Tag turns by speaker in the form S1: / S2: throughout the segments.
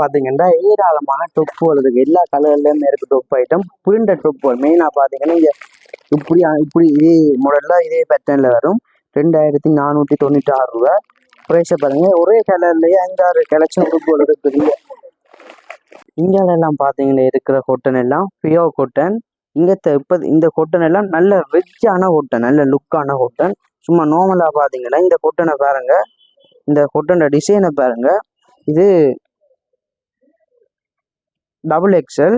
S1: பாத்தீங்கன்னா ஏராளமான டொப்புகள் இருக்கு. எல்லா கலர்லயுமே இருக்கு டொப் ஐட்டம் புரிண்ட டொப்பு மெயினா பாத்தீங்கன்னா இங்க இப்படி இப்படி இதே மாடலில் இதே பேட்டர்னில் வரும். ரெண்டாயிரத்தி நானூத்தி தொண்ணூற்றி ஆறு ரூபா ப்ரைஸை பாருங்க. ஒரே கலர்லயே அஞ்சாறு கலெக்ஷன் டொப்புகள் இருக்குது. இங்க இந்தியால எல்லாம் பாத்தீங்கன்னா இருக்கிற கொட்டன் எல்லாம் பியோ கொட்டன் இங்கே இப்போ இந்த கொட்டன் எல்லாம் நல்ல ரிச்சான கொட்டன் நல்ல லுக்கான கொட்டன் சும்மா நார்மலாக பாத்தீங்கன்னா இந்த கொட்டனை பாருங்க. இந்த கொட்டனோட டிசைனை பாருங்க. இது டபுள் எக்ஸல்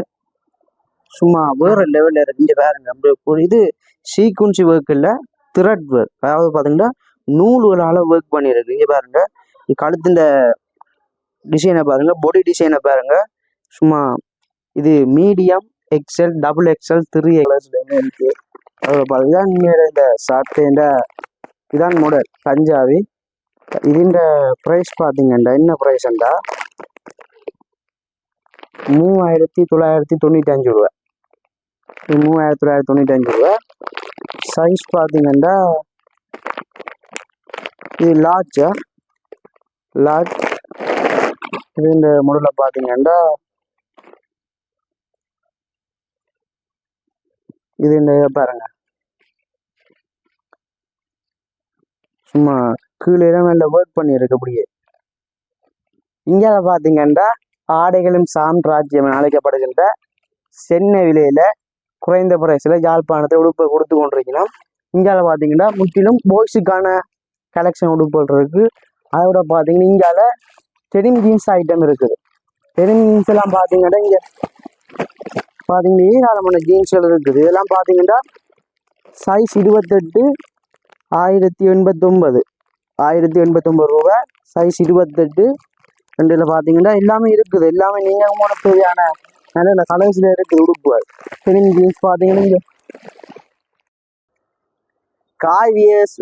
S1: சும்மா வேறு லெவலில் இருக்கு இங்கே பாருங்க இது சீக்வன்சி ஒர்க் இல்லை திரட் ஒர்க் அதாவது பார்த்தீங்கன்னா நூல்களால் ஒர்க் பண்ணியிருக்கு. இங்கே கழுத்து இந்த டிசைனை பாருங்க. பொடி டிசைனை பாருங்க. சும்மா இது medium XL double XL three XL இருக்குது அதில் பாருங்க இந்த சாத்தேண்ட இதான் மாடல் பஞ்சாபி இதுன்ற ப்ரைஸ் பார்த்தீங்கன்னா என்ன ப்ரைஸ்ண்டா மூவாயிரத்தி தொள்ளாயிரத்தி தொண்ணூற்றி அஞ்சு ரூபா மூவாயிரத்தி தொள்ளாயிரத்தி தொண்ணூற்றி அஞ்சு ரூபா சைஸ் பார்த்தீங்கன்னா இது லாட்ஜா லார்ஜ் இது இந்த மாடலில் பார்த்தீங்கன்னா இது இந்த பாருங்க. சும்மா கீழே நல்ல ஒர்க் பண்ணியிருக்கு அப்படியே. இங்கே பார்த்தீங்கன்னா ஆடைகளும் சாம்ராஜ்யம் என அழைக்கப்படுகின்ற சென்னை விலையில குறைந்த பிரைஸில் யாழ்ப்பாணத்தை உடுப்பை கொடுத்து கொண்டிருக்கணும் இங்கால பார்த்தீங்கன்னா முற்றிலும் பாய்ஸுக்கான கலெக்ஷன் உடுப்புகள் இருக்கு. அதோட பார்த்தீங்கன்னா இங்கால டெனிம் ஜீன்ஸ் ஐட்டம் இருக்குது. டெனிம் ஜீன்ஸ் எல்லாம் பார்த்தீங்கன்னா இங்கே பார்த்தீங்கன்னா ஏராளமான ஜீன்ஸ்கள் இருக்குது. இதெல்லாம் பார்த்தீங்கன்னா சைஸ் இருபத்தெட்டு ஆயிரத்தி எண்பத்தொம்பது ஆயிரத்தி எண்பத்தொம்பது ரூபா சைஸ் இருபத்தெட்டு ரெண்டுல பார்த்தீங்கன்னா எல்லாமே இருக்குது. எல்லாமே நீங்கள் உங்களுக்கு தேவையான நல்ல நல்ல கலர்ஸில் இருக்குது உடுப்பு. டெனிம் ஜீன்ஸ் பார்த்தீங்கன்னா இங்கே.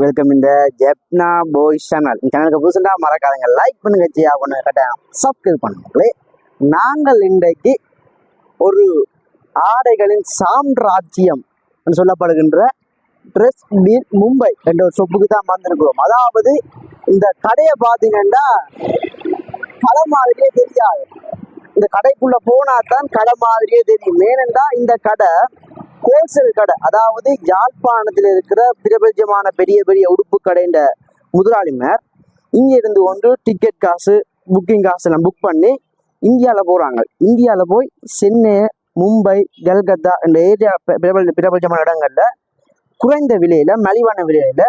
S1: வெல்கம் இந்த ஜெப்னா போய் சேனல் இந்த சேனலுக்கு புதுசுண்டா மறக்காதீங்க. லைக் பண்ணுங்க ஜியா. பண்ணுங்க கட்டாயம் சப்ஸ்கிரைப் பண்ணுங்களே நாங்கள் இன்றைக்கு ஒரு ஆடைகளின் சாம்ராஜ்யம் என்று சொல்லப்படுகின்ற ட்ரெஸ் டீல் மும்பை என்ற ஒரு சொப்புக்கு தான் வந்திருக்கிறோம். அதாவது இந்த கடையை பார்த்தீங்கன்னா கடை மாதிரியே தெரியாது. இந்த கடைக்குள்ள போனா தான் கடை மாதிரியே தெரியும். ஏனென்றா இந்த கடை ஹோல்சேல் கடை அதாவது யாழ்ப்பாணத்தில் இருக்கிற பிரபஞ்சமான பெரிய பெரிய உடுப்பு கடைன்ற முதலாளிமார் இங்க இருந்து கொண்டு டிக்கெட் காசு புக்கிங் காசு எல்லாம் புக் பண்ணி இந்தியாவில் போகிறாங்க இந்தியாவில் போய் சென்னை மும்பை கல்கத்தா இந்த ஏரியா பிரபல பிரபஞ்சமான இடங்களில் குறைந்த விலையில் மலிவான விலையில்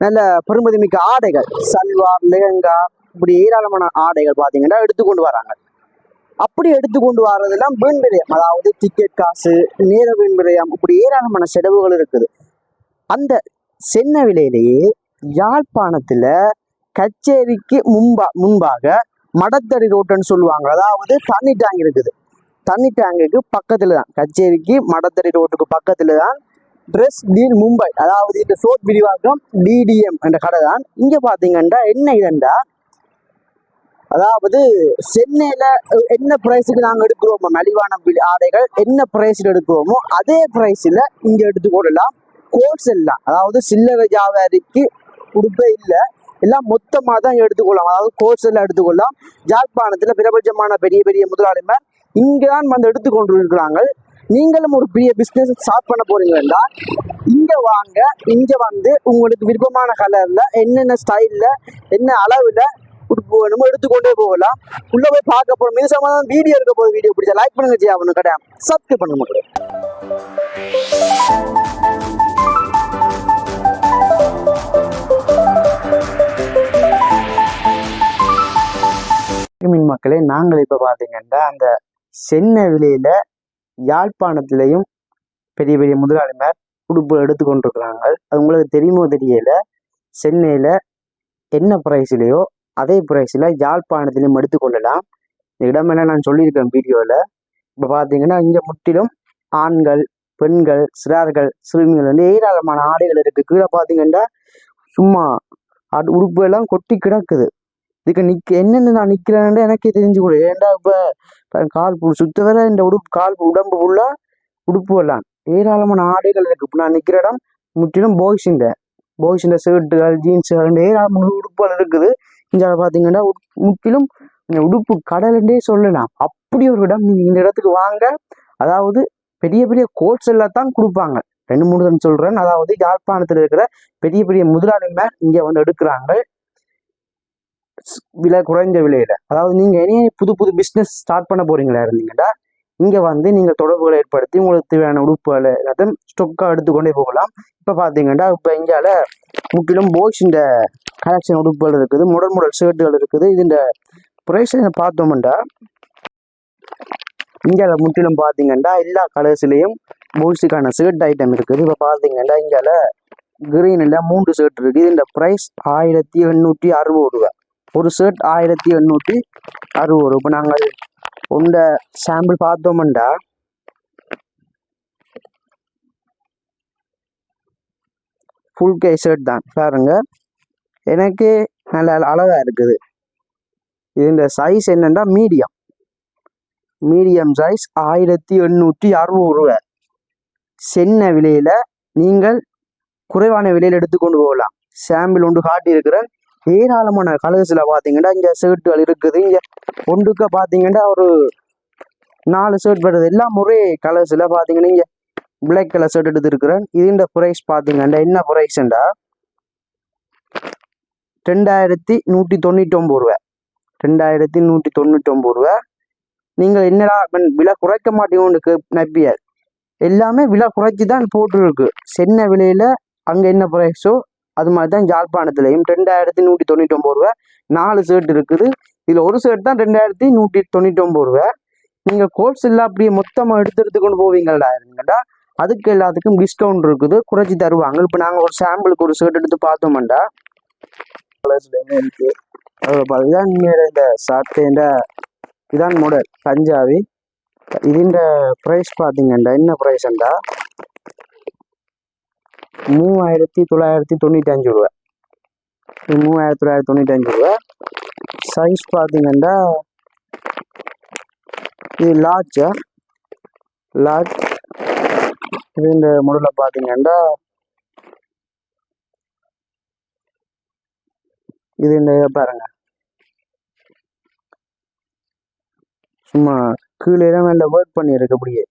S1: நல்ல பெருமதி மிக்க ஆடைகள் சல்வார் லெஹங்கா இப்படி ஏராளமான ஆடைகள் பார்த்தீங்கன்னா எடுத்துக்கொண்டு வராங்க. அப்படி எடுத்துக்கொண்டு வர்றதெல்லாம் வீண் விரயம். அதாவது டிக்கெட் காசு நேர வீண் விரயம் இப்படி ஏராளமான செலவுகள் இருக்குது. அந்த சென்னை விலையிலேயே யாழ்ப்பாணத்துல கச்சேரிக்கு முன்பா முன்பாக மடத்தடி ரோட்டுன்னு சொல்லுவாங்க. அதாவது தண்ணி டேங்க் இருக்குது. தண்ணி டேங்குக்கு பக்கத்துல தான் கச்சேரிக்கு மடத்தடி ரோட்டுக்கு பக்கத்துல தான் ட்ரெஸ் டீல் மும்பை. அதாவது இந்த சோட் விரிவாக்கம் டிடிஎம் என்ற கடை தான் இங்க பாத்தீங்கன்னா என்ன இதுண்டா? அதாவது சென்னையில என்ன பிரைஸுக்கு நாங்க எடுக்கிறோமோ மலிவான ஆடைகள் என்ன பிரைஸ்ல எடுக்கிறோமோ அதே பிரைஸ்ல இங்க எடுத்துக்கொள்ளலாம் கோட்ஸ் எல்லாம் அதாவது சில்லறை வியாபாரிக்கு உடுப்பே இல்லை எல்லாம் மொத்தமாக தான் எடுத்துக்கொள்ளலாம் அதாவது ஹோல்சேல்ல எடுத்துக்கொள்ளலாம் ஜாழ்ப்பாணத்தில் பிரபஞ்சமான பெரிய பெரிய முதலாளிமார் இங்கே தான் வந்து எடுத்துக்கொண்டு இருக்கிறாங்க நீங்களும் ஒரு பெரிய பிஸ்னஸ் ஸ்டார்ட் பண்ண போறீங்கன்னா இங்கே வாங்க இங்கே வந்து உங்களுக்கு விருப்பமான கலரில் என்னென்ன ஸ்டைலில் என்ன அளவில் நம்ம எடுத்துக்கொண்டே போகலாம். உள்ள போய் பார்க்க போறோம். இது சம்பந்தம் வீடியோ இருக்க போது வீடியோ பிடிச்சா லைக் பண்ணுங்க ஜெயா. அவனு கடை சப்ஸ்கிரைப் பண்ணுங்க மக்களே. மக்களே நாங்கள் இப்ப பாத்தீங்கன்னா அந்த சென்னை விலையில யாழ்ப்பாணத்திலையும் பெரிய பெரிய முதலாளிமார் உடுப்பு எடுத்துக்கொண்டிருக்கிறாங்க. அது உங்களுக்கு தெரியுமோ தெரியல? சென்னையில என்ன ப்ரைஸ்லையோ அதே ப்ரைஸில் யாழ்ப்பாணத்திலையும் எடுத்துக்கொள்ளலாம். இந்த இடமெல்லாம் நான் சொல்லியிருக்கேன் வீடியோவில் இப்போ பார்த்தீங்கன்னா இங்கே முற்றிலும் ஆண்கள் பெண்கள் சிறார்கள் சிறுமிகள் வந்து ஏராளமான ஆடைகள் இருக்குது கீழே பார்த்தீங்கன்னா சும்மா அது உடுப்பு எல்லாம் கொட்டி கிடக்குது. இதுக்கு நிக்க என்னென்ன நான் நிற்கிறேன்னு எனக்கே தெரிஞ்சு கூட. ஏன்டா இப்போ கால் சுத்த வர இந்த உடுப்பு கால் உடம்பு ஃபுல்லா உடுப்பு எல்லாம் ஏராளமான ஆடைகள் இருக்குது இப்போ நான் நிற்கிற இடம் முற்றிலும் பாய்ஸுங்க பாய்ஸுங்க ஷர்ட்டுகள் ஜீன்ஸுகள் ஏராளமான உடுப்புகள் இருக்குது. இங்க பார்த்தீங்கன்னா உட்- முற்றிலும் இந்த உடுப்பு கடல்ன்றே சொல்லலாம். அப்படி ஒரு இடம் நீங்கள் இந்த இடத்துக்கு வாங்க. அதாவது பெரிய பெரிய கோட்ஸ் எல்லாம் தான் கொடுப்பாங்க. ரெண்டு மூணு தான் சொல்கிறேன் அதாவது யாழ்ப்பாணத்தில் இருக்கிற பெரிய பெரிய முதலாளிமார் இங்கே வந்து எடுக்கிறாங்க. விலை குறைஞ்ச விலையில. அதாவது நீங்கள் இனி புது புது பிஸ்னஸ் ஸ்டார்ட் பண்ண போறீங்களா இருந்தீங்கன்னா இங்க வந்து நீங்க தொடர்புகளை ஏற்படுத்தி உங்களுக்கு தேவையான உடுப்புகள் எல்லாத்தையும் ஸ்டொக்காக எடுத்துக்கொண்டே போகலாம். இப்ப பார்த்தீங்கன்னா இப்போ இங்கால முற்றிலும் போய்ஸ் இந்த கலெக்ஷன் உடுப்புகள் இருக்குது முடல் முடல் ஷர்ட்டுகள் இருக்குது. இதுஇந்த ப்ரைஸ் பார்த்தோம்னா இந்தியாவில் முற்றிலும் பார்த்தீங்கன்னா எல்லா கலர்ஸ்லேயும் பாய்ஸுக்கான ஷர்ட் ஐட்டம் இருக்குது. இப்போ பார்த்தீங்கன்னா இங்கால கிரீனில் மூன்று ஷர்ட் இருக்குது இந்த ப்ரைஸ் ஆயிரத்தி எண்ணூற்றி அறுபது ரூபா ஒரு ஷர்ட் ஆயிரத்தி எண்ணூற்றி அறுபது ரூபா இப்போ நாங்கள் உண்ட சாம்பிள் பார்த்தோம்டா. ஃபுல் கை ஷர்ட் தான். பாருங்க. எனக்கு நல்ல அளவாக இருக்குது. இதுன்ற சைஸ் என்னென்னா மீடியம் மீடியம் சைஸ் ஆயிரத்தி எண்ணூற்றி அறுபது ரூபா சென்ன விலையில நீங்கள் குறைவான விலையில் எடுத்துக்கொண்டு போகலாம். சாம்பிள் ஒன்று காட்டியிருக்கிறேன். ஏராளமான கலர்ஸில் பார்த்தீங்கன்னா இங்கே ஷர்ட்டுகள் இருக்குது. இங்கே ஒன்றுக்கு பார்த்தீங்கன்னா ஒரு நாலு ஷர்ட் வருது. எல்லாம் ஒரே கலர்ஸில் பார்த்தீங்கன்னா இங்கே பிளாக் கலர் ஷர்ட் இது இதுன்ற ப்ரைஸ் பார்த்தீங்கன்னா என்ன ப்ரைஸ்ண்டா ரெண்டாயிரத்தி நூற்றி தொண்ணூற்றி ரூபா ரெண்டாயிரத்தி நூற்றி தொண்ணூற்றி ரூபா நீங்கள் என்னடா விலை குறைக்க மாட்டீங்கன்னு நப்பியார் எல்லாமே விலை குறைச்சி தான் போட்டுருக்கு. சென்ன விலையில அங்கே என்ன ப்ரைஸோ அது மாதிரி தான் யாழ்ப்பாணத்துலையும் ரெண்டாயிரத்தி நூற்றி தொண்ணூற்றி ஒம்பது ரூபா. நாலு ஷர்ட் இருக்குது. இதில் ஒரு ஷர்ட் தான் ரெண்டாயிரத்தி நூற்றி தொண்ணூற்றி ஒம்பது ரூபா. நீங்கள் கோட்ஸ் எல்லாம் அப்படியே மொத்தமாக எடுத்து எடுத்து கொண்டு போவீங்களா இருங்கடா அதுக்கு எல்லாத்துக்கும் டிஸ்கவுண்ட் இருக்குது. குறைச்சி தருவாங்க. இப்போ நாங்கள் ஒரு சாம்பிளுக்கு ஒரு ஷர்ட் எடுத்து பார்த்தோம்டா இதான் இந்த ஷர்ட்டேண்ட இதான் மாடல் பஞ்சாபி. இதுன்ற ப்ரைஸ் பார்த்தீங்கண்டா என்ன ப்ரைஸ்ண்டா மூவாயிரத்தி தொள்ளாயிரத்தி தொண்ணூற்றி அஞ்சு ரூபா மூவாயிரத்தி தொள்ளாயிரத்தி தொண்ணூற்றி அஞ்சு ரூபா சைஸ் பார்த்தீங்கன்னா இது லார்ஜா லார்ஜ் இது இந்த மாடலில் பார்த்தீங்கன்னா இது இந்த பாருங்க. சும்மா கீழே தான் வேண்டாம் ஒர்க் பண்ணியிருக்கு அப்படியே.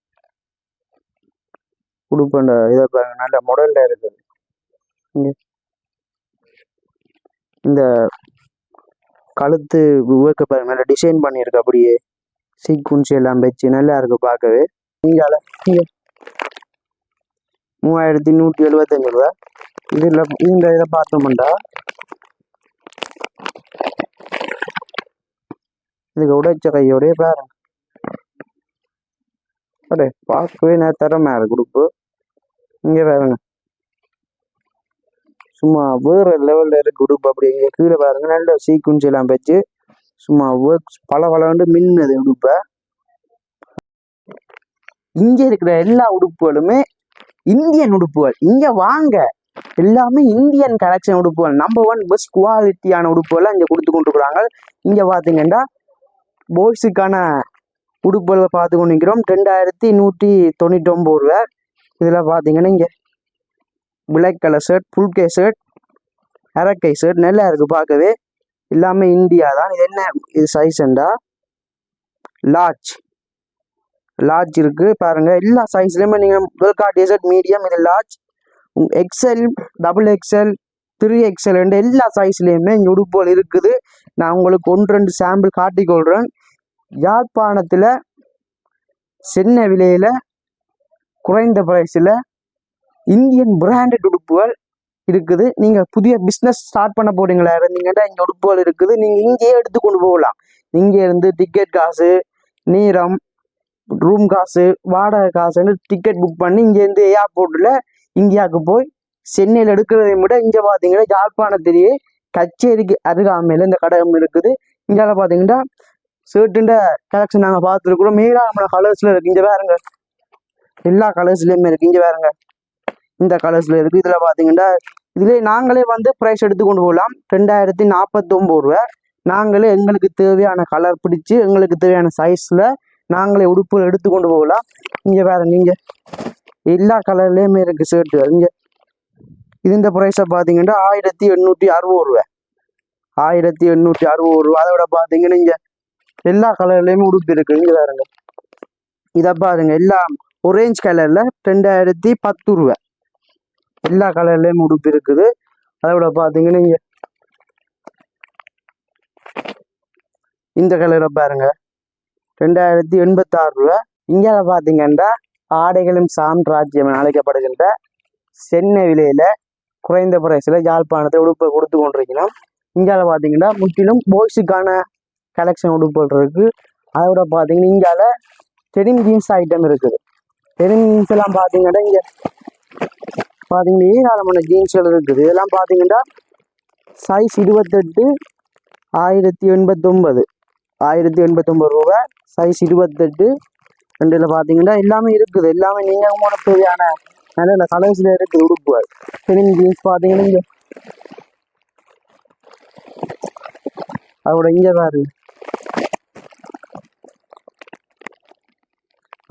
S1: உடுப்பண்ட இதை பாருங்க நல்ல மாடலில் இருக்குது. இந்த கழுத்து உவக்க பாருங்க நல்லா டிசைன் பண்ணியிருக்கு அப்படியே. சீக்குன்சி எல்லாம் வச்சு நல்லா இருக்கு பார்க்கவே. இங்கால மூவாயிரத்தி நூற்றி எழுபத்தஞ்சு ரூபா. இதில் இந்த இதை பார்த்தோம்டா. இதுக்கு உடைச்ச கையோடய பாருங்க. அடே பார்க்கவே நான் திறமையா இருக்கு உடுப்பு. இங்கே பாருங்க. சும்மா வேற லெவல்ல இருக்கு உடுப்பு அப்படி இங்கே கீழே பாருங்க. நல்ல சீக்வன்ஸ் எல்லாம் வச்சு சும்மா ஒர்க் பல பலண்டு மின்னுது உடுப்பை இங்க இருக்கிற எல்லா உடுப்புகளுமே இந்தியன் உடுப்புகள். இங்க வாங்க. எல்லாமே இந்தியன் கலெக்ஷன் உடுப்புகள். நம்பர் ஒன் பெஸ்ட் குவாலிட்டியான உடுப்புகள்லாம் இங்கே கொடுத்து கொண்டிருக்கிறாங்க. இங்க பார்த்தீங்கன்னா பாய்ஸுக்கான உடுப்புகளை பார்த்து கொண்டிருக்கிறோம். ரெண்டாயிரத்தி நூற்றி தொண்ணூற்றி ஒம்பது ரூபா இதில் பார்த்தீங்கன்னா இங்கே பிளாக் கலர் ஷர்ட் ஃபுல் கே ஷர்ட் அரக்கை ஷர்ட் நல்லா இருக்குது பார்க்கவே எல்லாமே இந்தியா தான். இது என்ன? இது சைஸ்ண்டா லார்ஜ் லார்ஜ் இருக்குது பாருங்கள் எல்லா சைஸ்லேயுமே நீங்கள் வெல்கா டேசர்ட் மீடியம் இது large XL double XL three XL எல்லா சைஸ்லேயுமே இங்கே உடுப்புகள் இருக்குது. நான் உங்களுக்கு ஒன்று ரெண்டு சாம்பிள் காட்டிக்கொள்கிறேன் யாழ்ப்பாணத்தில் சின்ன விலையில் குறைந்த பிரைஸில் இந்தியன் பிராண்டட் உடுப்புகள் இருக்குது. நீங்கள் புதிய பிஸ்னஸ் ஸ்டார்ட் பண்ண போறீங்களா? இருந்தீங்கன்னா இங்கே உடுப்புகள் இருக்குது. நீங்கள் இங்கேயே எடுத்து கொண்டு போகலாம். இங்கே இருந்து டிக்கெட் காசு நீரம் ரூம் காசு வாடகை காசுன்னு டிக்கெட் புக் பண்ணி இங்கேருந்து ஏர்போர்ட்டில் இந்தியாவுக்கு போய் சென்னையில் எடுக்கிறதை விட இங்கே பார்த்தீங்கன்னா யாழ்ப்பாணத்திலேயே கச்சேரிக்கு அருகாமையில் இந்த கடகம் இருக்குது. இங்கே பார்த்தீங்கன்னா ஷர்ட்டுன்ற கலெக்ஷன் நாங்கள் பார்த்துருக்குறோம். மேலான கலர்ஸில் இருக்குது இங்கே வேறுங்க எல்லா கலர்ஸ்லேயுமே இருக்கு. இங்கே வேறுங்க இந்த கலர்ஸில் இருக்கு. இதில் பார்த்தீங்கன்னா இதுலேயே நாங்களே வந்து ப்ரைஸ் எடுத்து கொண்டு போகலாம். ரெண்டாயிரத்தி நாற்பத்தொம்பது ரூபா. நாங்களே எங்களுக்கு தேவையான கலர் பிடிச்சி எங்களுக்கு தேவையான சைஸில் நாங்களே உடுப்புகள் எடுத்து கொண்டு போகலாம். இங்கே வேறு நீங்கள் எல்லா கலர்லேயுமே இருக்கு ஷர்ட்டு இங்கே. இது இந்த ப்ரைஸை பார்த்தீங்கன்னா ஆயிரத்தி எண்ணூற்றி அறுபது ரூபா. ஆயிரத்தி எண்ணூற்றி அறுபது ரூபா. அதை விட பார்த்தீங்கன்னா இங்கே. எல்லா கலர்லயுமே உடுப்பு இருக்கு. இங்க வேறுங்க இதை பாருங்க. எல்லாம் ஒரேஞ்ச் கலர்ல ரெண்டாயிரத்தி பத்து ரூபா எல்லா கலர்லயும் உடுப்பு இருக்குது. அதோட பாத்தீங்கன்னா இங்க இந்த கலரை பாருங்க. ரெண்டாயிரத்தி எண்பத்தாறு ரூபா இங்கே பாத்தீங்கன்னா ஆடைகளும் சாம்ராஜ்யம் அழைக்கப்படுகின்ற சென்னை விலையில குறைந்த பிரைஸில் யாழ்ப்பாணத்தை உடுப்பு கொடுத்து கொண்டிருக்கணும் இங்கால பார்த்தீங்கன்னா முற்றிலும் பாய்ஸுக்கான கலெக்ஷன் உடுப்புகள் இருக்கு. அதோட பாத்தீங்கன்னா இங்கால டெனிம் ஜீன்ஸ் ஐட்டம் இருக்குது. ஜீன்ஸ் எல்லாம் பார்த்தீங்கன்னா இங்கே பார்த்தீங்கன்னா ஏராளமான ஜீன்ஸ்கள் இருக்குது. இதெல்லாம் பார்த்தீங்கன்னா சைஸ் இருபத்தெட்டு ஆயிரத்தி எண்பத்தொன்பது. ஆயிரத்தி எண்பத்தொம்பது ரூபா சைஸ் இருபத்தெட்டு. ரெண்டில் பார்த்தீங்கன்னா எல்லாமே இருக்குது. எல்லாமே நீங்கள் மூணு தேவையான நல்ல நல்ல கலர்ஸில் இருக்குது உடுப்பு. டெனிம் ஜீன்ஸ் பார்த்தீங்கன்னா இங்கே. அதோட இங்கே பாரு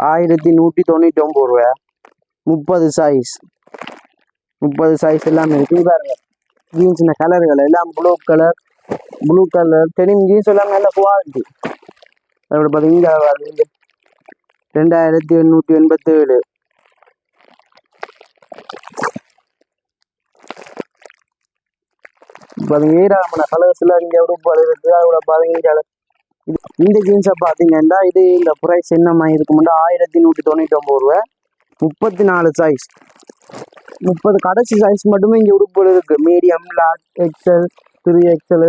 S1: ஆயிரத்தி நூற்றி தொண்ணூற்றி ஒம்பது ரூபா முப்பது சைஸ் முப்பது சைஸ் எல்லாமே இருக்குது பாருங்க. ஜீன்ஸின கலர்கள் எல்லாம் blue colour blue colour denim jeans எல்லாமே நல்ல குவாலிட்டி அதோட பார்த்தீங்கன்னா ரெண்டாயிரத்தி எண்ணூற்றி எண்பத்தேழு பாத்தீங்க ஏராளமான கலர்ஸ் எல்லாம் இங்கே உடுப்பாடு இருக்கு. அதோட பார்த்தீங்கன்னா இந்த ஜீன்ஸை பார்த்தீங்கன்னா இது இந்த ப்ரைஸ் என்னம்மா இதுக்கு முன்னாடி ஆயிரத்தி நூற்றி தொண்ணூற்றி ஒம்பது ரூபா முப்பத்தி நாலு சைஸ் முப்பது கடைசி சைஸ் மட்டுமே இங்கே உடுப்புகள் இருக்கு. Medium large XL three XL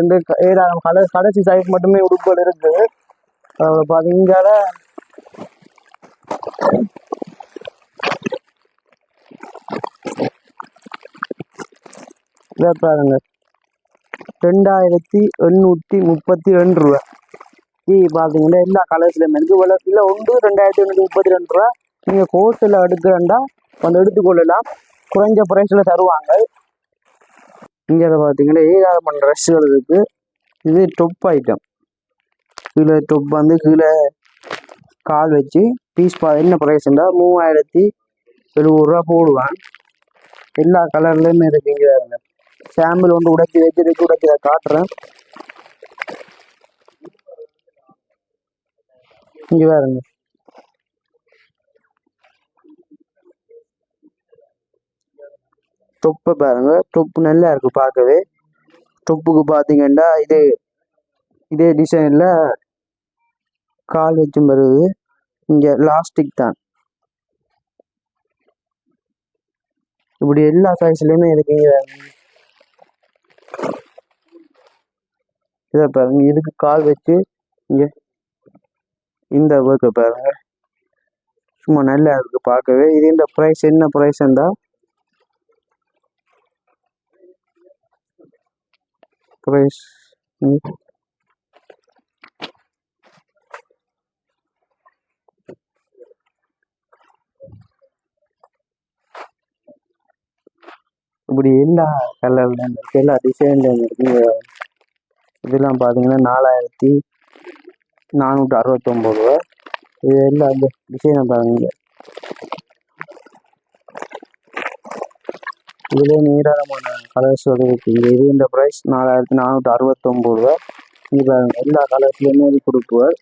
S1: ஏழாயிரம் கலர் கடைசி சைஸ் மட்டுமே உடுப்புகள் இருக்கு. அதோட பார்த்தீங்கன்னா இதை பாருங்க. ரெண்டாயிரத்தி எண்ணூற்றி முப்பத்தி ரெண்டு ரூபா இது பார்த்தீங்கன்னா எல்லா கலர்ஸ்லையுமே இருக்குது இவ்வளோ இல்லை ஒன்று ரெண்டாயிரத்தி எண்ணூற்றி முப்பத்தி ரெண்டு ரூபா. நீங்கள் கோர்ஸில் எடுக்கிறண்டா வந்து எடுத்துக்கொள்ளலாம். குறைஞ்ச ப்ரைஸில் தருவாங்க. இங்கே பார்த்தீங்கன்னா ஏராளமான ட்ரெஸ்ஸுகள் இருக்குது இது டொப் ஐட்டம் கீழே டொப் வந்து கீழே கால் வச்சு பீஸ் பா என்ன ப்ரைஸ்ண்டா மூவாயிரத்தி எழுபது ரூபா போடுவான் எல்லா கலர்லேயுமே இருக்கு இங்கே. சாம்பிள் ஒன்று உடைச்சி வச்சிருக்கு உடைச்சி காட்டுறேன். இங்கே பாருங்க தொப்பை பாருங்க. தொப்பு நல்லா இருக்கு பார்க்கவே. தொப்புக்கு பார்த்தீங்கன்னா இது இதே டிசைனில் கால் வச்சும் வருது. இங்கே லாஸ்டிக் தான். இப்படி எல்லா சைஸ்லையுமே இருக்கு. இதை பாருங்க. இதுக்கு கால் வச்சு இங்கே இந்த ஒர்க்கு பாருங்க. சும்மா நல்லா இருக்கு பார்க்கவே. இது இந்த ப்ரைஸ் என்ன ப்ரைஸ் இருந்தா ப்ரைஸ் இப்படி எல்லா கலர்ல இருக்குது எல்லா டிசைன்ல இருக்குது இதெல்லாம் பார்த்தீங்கன்னா நாலாயிரத்தி நானூற்றி அறுபத்தொம்போது ரூபா. இது எல்லாம் அந்த டிசைனை பாருங்க இதுல ஏராளமான கலர்ஸ் வந்து இருக்குது இது இந்த ப்ரைஸ் நாலாயிரத்தி நானூற்றி அறுபத்தொம்போது ரூபா. இது பாருங்க எல்லா கலர்ஸ்லையுமே இது கொடுக்குவார்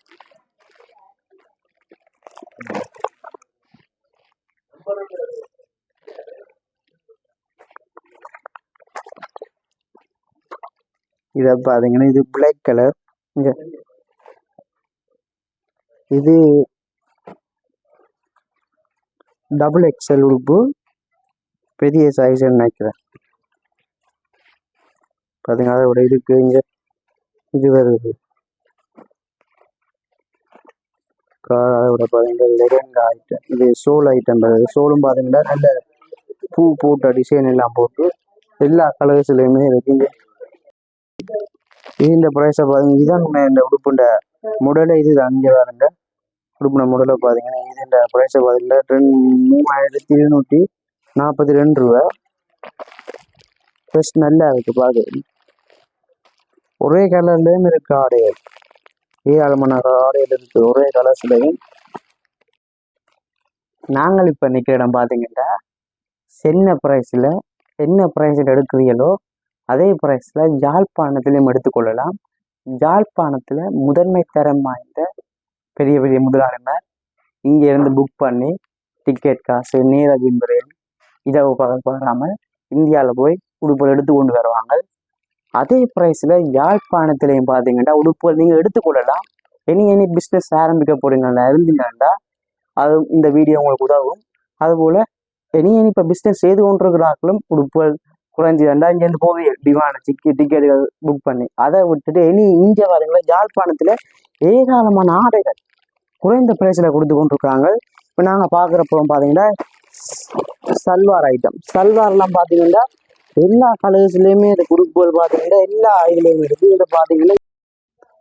S1: இதை பாத்தீங்கன்னா இது பிளாக் கலர் இங்க இது டபுள் எக்ஸ்எல் உடுப்பு பெரிய சைஸ் நினைக்கிறேன். பாத்தீங்கன்னா அதோட இருக்கு இங்கே இது வருது. அதோட பாத்தீங்கன்னா ஐட்டம் இது சோல் ஐட்டம் வருது. சோலும் பார்த்தீங்கன்னா நல்ல பூ போட்ட டிசைன் எல்லாம் போட்டு எல்லா கலர்ஸ்லயுமே இருக்குங்க இது இந்த ப்ரைஸை பார்த்தீங்கன்னா இதுதான் இந்த உடுப்புண்ட முடலை இது அங்கே பாருங்க. உடுப்புன முடலை பார்த்தீங்கன்னா இது இந்த ப்ரைஸை பாத்தீங்கன்னா ரெண்டு மூவாயிரத்தி எழுநூற்றி நாற்பத்தி ரெண்டு ரூபா. ட்ரெஸ் நல்லா இருக்குது பார்க்க ஒரே கலர்லேயும் இருக்குது ஆடைகள். ஏராளமான ஆடைகள் இருக்குது ஒரே கலர்ஸ்லையும் நாங்கள் இப்போ நிற்கிற இடம் பார்த்தீங்கன்னா என்ன ப்ரைஸில் என்ன ப்ரைஸில் எடுக்கிறீங்களோ அதே ப்ரைஸில் யாழ்ப்பாணத்திலையும் எடுத்துக்கொள்ளலாம் யாழ்ப்பாணத்துல முதன்மை தரம் வாய்ந்த பெரிய பெரிய முதலாளிமார் இங்கே இருந்து புக் பண்ணி டிக்கெட் காசு நேரடி முறையில் இதை பகராமல் இந்தியாவில் போய் உடுப்புகள் எடுத்து கொண்டு வருவாங்க. அதே ப்ரைஸில் யாழ்ப்பாணத்துலேயும் பார்த்தீங்கன்னா உடுப்புகள் நீங்கள் எடுத்துக்கொள்ளலாம் இனி இனி பிஸ்னஸ் ஆரம்பிக்க போகிறீங்கன்னா இருந்தீங்கன்னா அது இந்த வீடியோ உங்களுக்கு உதவும். அதுபோல் இனி இனி இப்போ பிஸ்னஸ் செய்து கொண்டிருக்கிறார்களும் உடுப்புகள் குறைஞ்சி ரெண்டா இங்கேருந்து போவே விமான சிக்கி டிக்கெட்டுகள் புக் பண்ணி. அதை விட்டுட்டு இனி இங்கே வரீங்களா யாழ்ப்பாணத்தில் ஏராளமான ஆடைகள் குறைந்த பிரைஸில் கொடுத்து கொண்டிருக்காங்க இப்போ நாங்கள் பார்க்குறப்போ பார்த்தீங்கன்னா சல்வார் ஐட்டம் சல்வார்லாம் பார்த்தீங்கன்னா எல்லா கலர்ஸ்லேயுமே இந்த குரூப்புகள் பார்த்தீங்கன்னா எல்லா இதுலேயுமே இருக்குது இதில் பார்த்தீங்கன்னா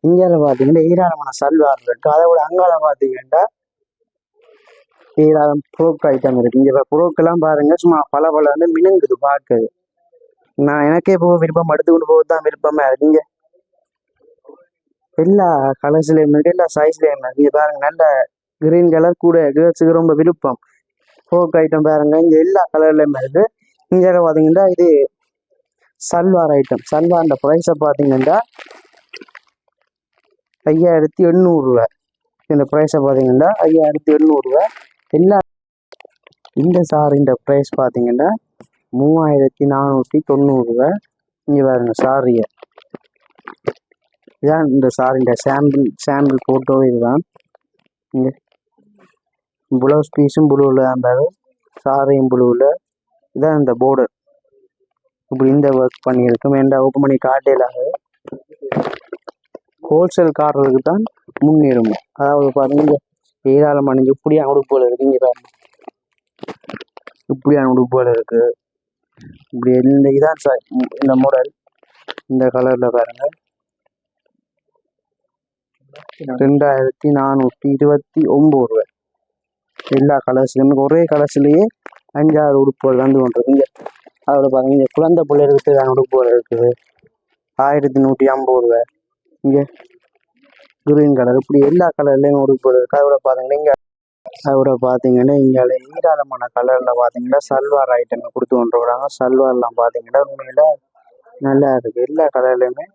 S1: இந்தியாவில் பார்த்தீங்கன்னா ஏராளமான சல்வார் இருக்குது அதை விட அங்கால பார்த்தீங்கன்னா ஏராளம் புரோக் ஐட்டம் இருக்குது இங்கே புரோக்கெல்லாம் பாருங்க சும்மா பல பல வந்து மினுங்குது பார்க்குது நான் எனக்கே போக விருப்பம் எடுத்துக்கொண்டு போக தான் விருப்பமா. இருக்கீங்க எல்லா கலர்ஸ்லையும் இருக்கு எல்லா சைஸ்லேயும் இருக்கு பாருங்க நல்ல கிரீன் கலர் கூட கேர்ள்ஸுக்கு ரொம்ப விருப்பம். ஃபோக் ஐட்டம் பாருங்க இங்க எல்லா கலர்லயுமே இருக்கு. இங்க பாத்தீங்கன்னா இது சல்வார் ஐட்டம் சல்வார் ப்ரைஸை பார்த்தீங்கன்னா ஐயாயிரத்தி எண்ணூறுரூவா இந்த ப்ரைஸை பார்த்தீங்கன்னா ஐயாயிரத்தி எண்ணூறுரூவா எல்லா இந்த சாரின்ற ப்ரைஸ் பார்த்தீங்கன்னா மூவாயிரத்தி நானூற்றி தொண்ணூறுரூவா இங்கே பாருங்க சாரியை இதான் இந்த சாரியோட சாம்பிள் சாம்பிள் ஃபோட்டோ இதுதான். இங்கே. ப்ளவுஸ் பீஸும் ப்ளூவில் தான் பாரு சாரியும் ப்ளூவில் இதான் இந்த போர்டர் இப்படி இந்த ஒர்க் பண்ணியிருக்கோம். வேண்டாம் ஓப்பன் பண்ணி காட்டையிலாக ஹோல்சேல் காரர்களுக்கு தான் முன்னுரிமை. அதாவது பாருங்க ஏராளம் ஏராளமான இப்படியான உடுப்புகள் இருக்கு. இங்க பாருங்க. இப்படியான உடுப்புகள் இருக்கு. இப்படி இந்த இதான் சார் இந்த மாடல் இந்த கலர்ல பாருங்க. ரெண்டாயிரத்தி நானூற்றி இருபத்தி ஒம்பது. ரூபாய் எல்லா கலர்ஸ்லையுமே ஒரே கலர்ஸ்லேயே அஞ்சாறு உடுப்புகள் வந்து கொண்டிருக்கு இங்க அதோட பாருங்க இங்க குழந்தை பிள்ளைகளுக்கு தேவையான உடுப்புகள் இருக்குது. ஆயிரத்தி நூற்றி ஐம்பது. ரூபாய் இங்க கிரீன் கலர் இப்படி எல்லா கலர்லேயும் உடுப்புகள் இருக்குது அதோட பாருங்க இங்க அதோட பாத்தீங்கன்னா இங்கால ஏராளமான கலர்ல பாத்தீங்கன்னா சல்வார் ஐட்டம் கொடுத்து கொண்டுருக்குறாங்க. சல்வார்லாம் பாத்தீங்கன்னா உண்மையில நல்லா இருக்கு. எல்லா கலர்லயுமே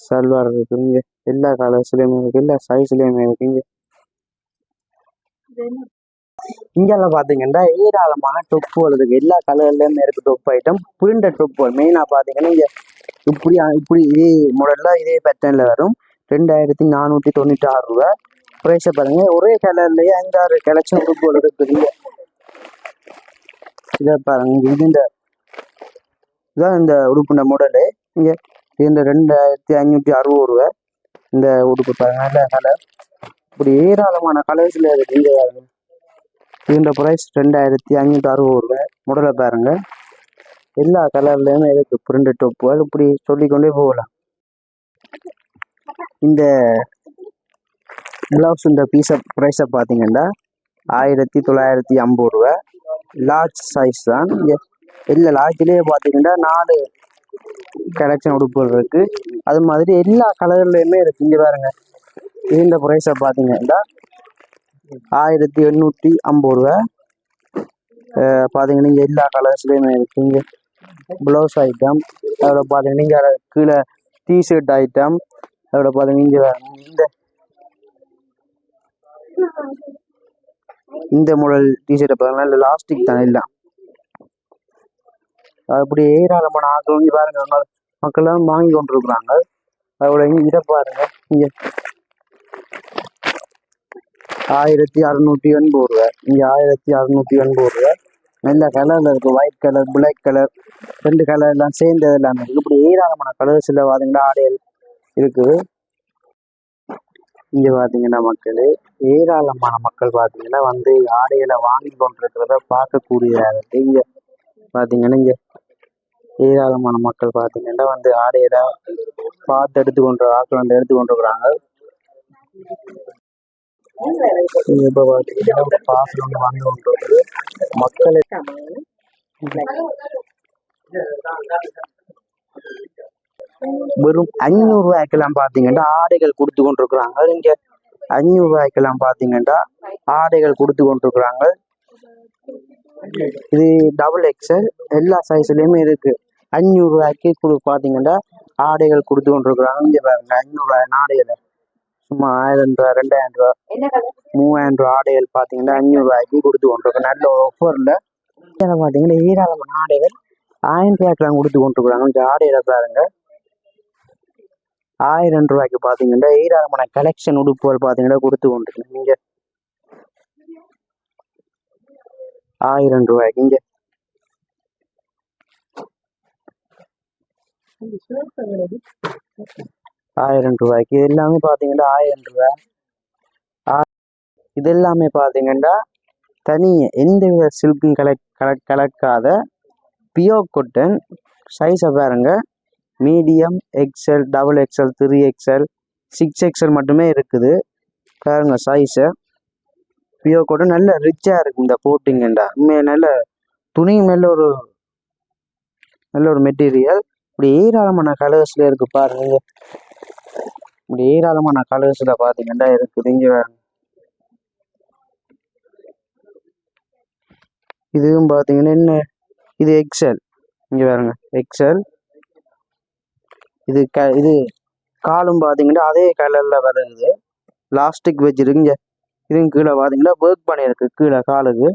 S1: சல்வார் இருக்கு. இங்க எல்லா கலர்ஸ்லயுமே இருக்கு. எல்லா சைஸ்லயுமே இருக்கு. இங்க இங்கெல்லாம் பாத்தீங்கன்னா ஏராளமான டொப்புகள் இருக்கு. எல்லா கலர்லயுமே இருக்கு டொப் ஐட்டம் புரிண்ட டொப்புகள் மெயினா பாத்தீங்கன்னா இங்க இப்படி இப்படி இதே மாடல்ல இதே பேட்டர்னில் வரும். ரெண்டாயிரத்தி நானூத்தி தொண்ணூற்றி ஆறு ரூபாய். ப்ரைஸை பாருங்க ஒரே கலர்லயே அஞ்சாறு கலெக்ஷன் டொப்புகள் இருக்குது. இதை பாருங்க இது இந்த இதான் இந்த உடுப்புண்ட மாடலு இங்கே இது இந்த ரெண்டாயிரத்தி ஐநூற்றி அறுபது ரூபா இந்த உடுப்பு பாருங்க நல்ல கலர் இப்படி ஏராளமான கலர்ஸ்ல இருக்கு இங்க பாருங்க. இந்த ப்ரைஸ் ரெண்டாயிரத்தி ஐநூற்றி அறுபது ரூபா முடலை பாருங்க. எல்லா கலர்லேயுமே இருக்குது பிரிண்ட் டொப்புகள் இப்படி சொல்லிக்கொண்டே போகலாம். இந்த பிளவுஸ் இந்த பீஸை ப்ரைஸை பார்த்தீங்கன்னா ஆயிரத்தி தொள்ளாயிரத்தி ஐம்பது ரூபா. லார்ஜ் சைஸ் தான். இங்கே இல்லை லார்ஜ்லேயே பார்த்தீங்கன்னா நாலு கலெக்ஷன் உடுப்புகள் இருக்குது அது மாதிரி எல்லா கலர்லேயுமே இருக்குது இங்கே பாருங்க. இந்த ப்ரைஸை பார்த்தீங்கன்னா ஆயிரத்தி எண்ணூற்றி ஐம்பது ரூபா. பார்த்தீங்கன்னா இங்கே எல்லா கலர்ஸ்லேயுமே இருக்குது இங்கே ப்ளவுஸ் ஐட்டம் அதோட பார்த்தீங்கன்னா இங்கே கீழே டிஷர்ட் ஐட்டம் அதோட பார்த்தீங்கன்னா இங்கே இந்த இந்த மாடல் டிஷர்ட்டை பாருங்களா இல்லை லாஸ்டிக் தான் இல்லை. அப்படி ஏராளமான ஆட்கள் இங்கே பாருங்க மக்கள் மக்கள்லாம் வாங்கி கொண்டிருக்கிறாங்க. அதோட இதை பாருங்க. இங்கே ஆயிரத்தி அறுநூத்தி எண்பது ரூபா இங்கே ஆயிரத்தி அறுநூத்தி எண்பது ரூபா நல்ல கலரில் இருக்குது ஒயிட் கலர் பிளாக் கலர் ரெண்டு கலர் எல்லாம் சேர்ந்தது எல்லாமே இருக்குது இப்படி ஏராளமான கலர்ஸில் பார்த்தீங்கன்னா ஆடைகள் இருக்குது. இங்கே பார்த்தீங்கன்னா மக்களே ஏராளமான மக்கள் பார்த்தீங்கன்னா வந்து ஆடைகளை வாங்கி கொண்டிருக்கிறத பார்க்கக்கூடிய இங்கே பார்த்தீங்கன்னா இங்கே ஏராளமான மக்கள் பார்த்தீங்கன்னா வந்து ஆடைகளை பார்த்து எடுத்து கொண்டு ஆட்கள் வந்து எடுத்து கொண்டிருக்கிறாங்க இங்க இப்ப பார்த்தீங்கன்னா ஒரு வந்து வாங்கி கொண்டு மக்கள். வெறும் அஞ்சூறு ரூபாய்க்கெல்லாம் பார்த்தீங்கன்னா ஆடைகள் கொடுத்து கொண்டிருக்கிறாங்க. இங்க அஞ்சூறு ரூபாய்க்கெல்லாம் பார்த்தீங்கன்னா ஆடைகள் கொடுத்து கொண்டிருக்கிறாங்க. இது டபுள் எக்ஸல் எல்லா சைஸ்லயுமே இருக்கு. அஞ்சூறு ரூபாய்க்கு பார்த்தீங்கன்னா ஆடைகள் கொடுத்து கொண்டிருக்கிறாங்க. இங்கே பாருங்க ஐநூறுரூவா ஆடைகள். சும்மா ஆயிரம் ரூபா ரெண்டாயிரம் ரூபா மூவாயிரம் ரூபா ஆடைகள் பார்த்தீங்கன்னா அஞ்சூறுரூவாய்க்கு கொடுத்து கொண்டிருக்கு நல்ல ஆஃபரில் இதில் பார்த்தீங்கன்னா ஏராளமான ஆடைகள் ஆயிரம் ரூபாய்க்குலாம் கொடுத்து கொண்டிருக்கிறாங்க. இந்த ஆடைகளை பாருங்க. ஆயிரம் ரூபாய்க்கு பார்த்தீங்கன்னா ஏராளமான கலெக்ஷன் உடுப்புகள் பார்த்தீங்கன்னா கொடுத்து கொண்டிருக்கு. இங்கே ஆயிரம் ரூபாய்க்கு இங்கே. ஆயிரம் ரூபாய்க்கு இது எல்லாமே பார்த்தீங்கன்னா ஆயிரம் ரூபாய். இது எல்லாமே பார்த்தீங்கன்னா தனி எந்த வித சில்க்கும் கலக் கலக் கலக்காத பியோ கொட்டன் சைஸை பாருங்கள் medium XL double XL three XL six XL மட்டுமே இருக்குது. பாருங்க சைஸு பியோ கூட நல்ல ரிச்சாக இருக்கு இந்த போட்டிங்கண்டா உண்மையாக நல்ல துணி மேல ஒரு நல்ல ஒரு மெட்டீரியல் இப்படி ஏராளமான கலர்ஸ்ல இருக்கு பாருங்க. இப்படி ஏராளமான கலர்ஸ்ல பாத்தீங்கன்னா இருக்குது. இங்க இதுவும் பார்த்தீங்கன்னா என்ன? இது எக்ஸல். இங்கே பாருங்க. எக்ஸல். இது க இது காலும் பாத்தீங்கன்னா அதே கலர்ல வருது. லாஸ்டிக் வச்சிருக்கு இருக்குங்க. இதுவும் கீழே பாத்தீங்கன்னா ஒர்க் பண்ணியிருக்கு. கீழே காலுக்கு.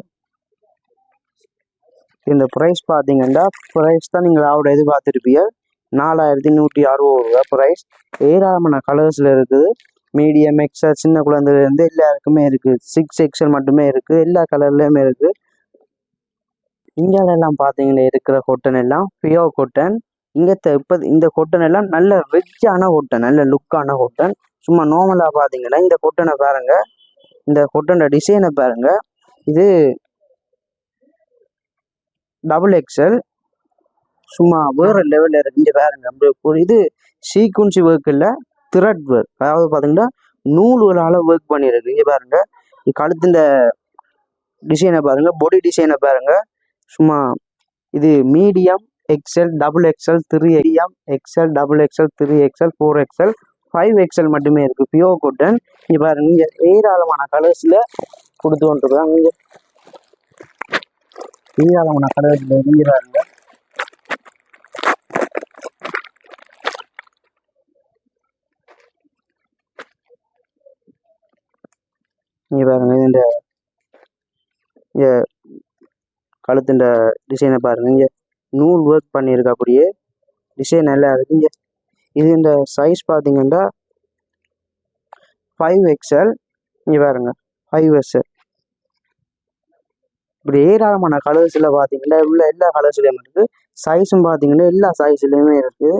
S1: இந்த ப்ரைஸ் பார்த்தீங்கன்னா ப்ரைஸ் தான் நீங்கள் அவட எதிர்பார்த்துருப்பீங்க. நாலாயிரத்தி நூற்றி அறுபது ரூபா ப்ரைஸ் ஏராளமான கலர்ஸில் இருக்குது. மீடியம் எக்ஸல் சின்ன குழந்தைலேருந்து எல்லாருக்குமே இருக்குது சிக்ஸ் எக்ஸல் மட்டுமே இருக்குது எல்லா கலர்லேயுமே இருக்குது இந்தியாவிலலாம் பார்த்தீங்கன்னா இருக்கிற கொட்டன் எல்லாம் பியோ கொட்டன் இங்கே இப்போ இந்த கொட்டன் எல்லாம் நல்ல ரிச்சான கொட்டன் நல்ல லுக்கான கொட்டன் சும்மா நார்மலாக பார்த்தீங்கன்னா இந்த கொட்டனை பாருங்க. இந்த கொட்டனோட டிசைனை பாருங்க. இது டபுள் எக்ஸல் சும்மா வேற லெவலில் இருக்கு. இங்கே பாருங்க இது சீக்வன்சி ஒர்க் இல்லை திரட் ஒர்க் அதாவது பார்த்தீங்கன்னா நூல்களால் ஒர்க் பண்ணியிருக்கு இங்கே பாருங்க கழுத்துஇந்த டிசைனை பாருங்க பொடி டிசைனை பாருங்க. சும்மா இது medium XL double XL three M XL double XL three XL four XL five XL மட்டுமே இருக்குது பியோ குட்டன் இங்கே பாருங்க இங்கே ஏராளமான கலர்ஸில் கொடுத்து கொண்டிருக்காங்க இங்கே ஏராளமான கலர்ஸில் இங்கே பாருங்க. இங்கே பாருங்க இந்த கழுத்துண்ட டிசைனை பாருங்க இங்கே நூல் ஒர்க் பண்ணியிருக்கா அப்படியே டிசைன் நல்லா இருக்குது இங்கே இது இந்த சைஸ் பார்த்தீங்கன்னா ஃபைவ் எக்ஸ்எல் இங்கே பாருங்க ஃபைவ் எக்ஸ்எல் இப்படி ஏராளமான கலர்ஸில் பார்த்தீங்கன்னா உள்ள எல்லா கலர்ஸ்லேயும் இருக்குது சைஸும் பார்த்தீங்கன்னா எல்லா சைஸ்லேயுமே இருக்குது